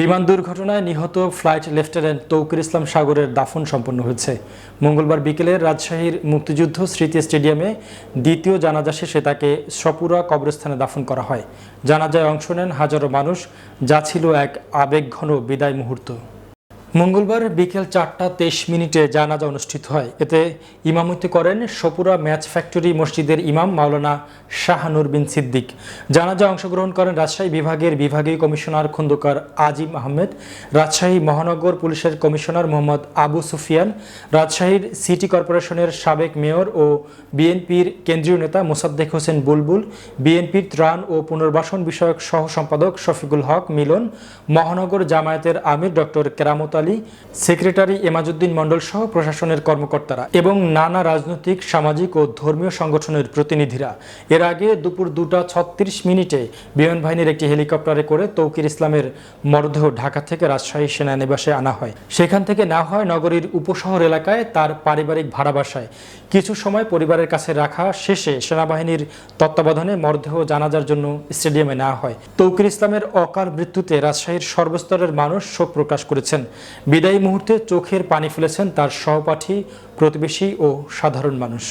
বিমান দুর্ঘটনায় নিহত ফ্লাইট লেফটেন্যান্ট তৌকির ইসলাম সাগরের দাফন সম্পন্ন হয়েছে। মঙ্গলবার বিকেলে রাজশাহীর মুক্তিযুদ্ধ স্মৃতি স্টেডিয়ামে দ্বিতীয় জানাজা শেষে তাকে সপুরা কবরস্থানে দাফন করা হয়। জানাজায় অংশ নেন হাজারো মানুষ, যা ছিল এক আবেগঘন বিদায় মুহূর্ত। মঙ্গলবার বিকেল চারটা তেইশ মিনিটে জানাজা অনুষ্ঠিত হয়। এতে ইমামতি করেন সপুরা ম্যাচ ফ্যাক্টরি মসজিদের ইমাম মাওলানা শাহানুর বিন সিদ্দিক। জানাজা অংশগ্রহণ করেন রাজশাহী বিভাগের বিভাগীয় কমিশনার খন্দকার আজিম আহমেদ, রাজশাহী মহানগর পুলিশের কমিশনার মোহাম্মদ আবু সুফিয়ান, রাজশাহীর সিটি কর্পোরেশনের সাবেক মেয়র ও বিএনপির কেন্দ্রীয় নেতা মোসাদ্দেক হোসেন বুলবুল, বিএনপির ত্রাণ ও পুনর্বাসন বিষয়ক সহ সম্পাদক শফিকুল হক মিলন, মহানগর জামায়াতের আমির ডক্টর কেরামত আলী, সেক্রেটারি এমাজউদ্দিন মণ্ডল সহ প্রশাসনের কর্মকর্তারা এবং নানা রাজনৈতিক, সামাজিক ও ধর্মীয় সংগঠনের প্রতিনিধিরা। এর আগে দুপুর দুটা ছত্রিশ মিনিটে বিমান বাহিনীর একটি হেলিকপ্টারে করে তৌকির ইসলামের মরদেহ ঢাকা থেকে রাজশাহী সেনানিবাসে আনা হয়। সেখান থেকে নেওয়া হয় নগরীর উপশহর এলাকায় তার পারিবারিক ভাড়া বাসায়। কিছু সময় পরিবারের কাছে রাখা শেষে সেনাবাহিনীর তত্ত্বাবধানে মরদেহ জানাজার জন্য স্টেডিয়ামে নেওয়া হয়। তৌকির ইসলামের অকাল মৃত্যুতে রাজশাহীর সর্বস্তরের মানুষ শোক প্রকাশ করেছেন। বিদায়ী মুহূর্তে চোখের পানি ফেলেছেন তার সহপাঠী প্রতিবেশী ও সাধারণ মানুষ।